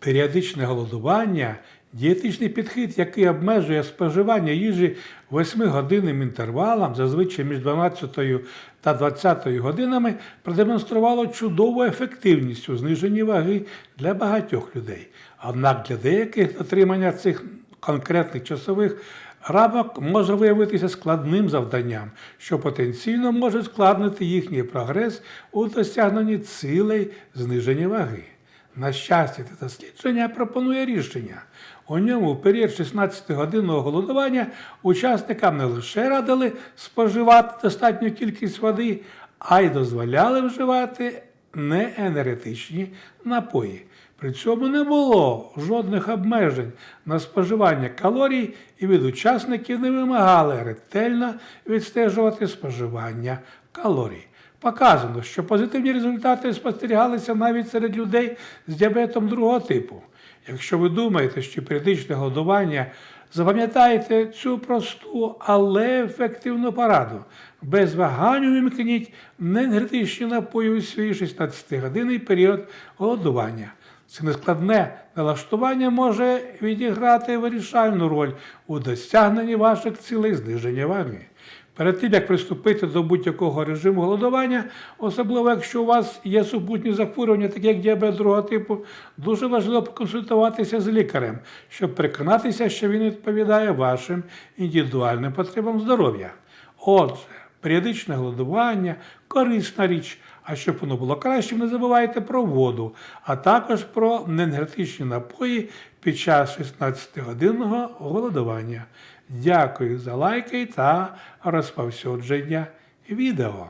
Періодичне голодування дієтичний підхід, який обмежує споживання їжі 8-годинним інтервалом, зазвичай між 12 та 20 годинами, продемонструвало чудову ефективність у зниженні ваги для багатьох людей. Однак для деяких дотримання цих конкретних часових рамок може виявитися складним завданням, що потенційно може складнити їхній прогрес у досягненні цілей зниження ваги. На щастя, це дослідження пропонує рішення. У ньому в період 16-годинного голодування учасникам не лише радили споживати достатню кількість води, а й дозволяли вживати неенергетичні напої. При цьому не було жодних обмежень на споживання калорій, і від учасників не вимагали ретельно відстежувати споживання калорій. Показано, що позитивні результати спостерігалися навіть серед людей з діабетом другого типу. Якщо ви думаєте, що періодичне годування, запам'ятайте цю просту, але ефективну пораду. Без вагань увімкніть неенергетичні напої у свій 16-годинний період голодування. Це нескладне налаштування може відіграти вирішальну роль у досягненні ваших цілей зниження ваги. Перед тим, як приступити до будь-якого режиму голодування, особливо якщо у вас є супутні захворювання, такі як діабет другого типу, дуже важливо поконсультуватися з лікарем, щоб переконатися, що він відповідає вашим індивідуальним потребам здоров'я. Отже, періодичне голодування корисна річ. А щоб воно було краще, не забувайте про воду, а також про неенергетичні напої під час 16-годинного голодування. Дякую за лайки та розповсюдження відео.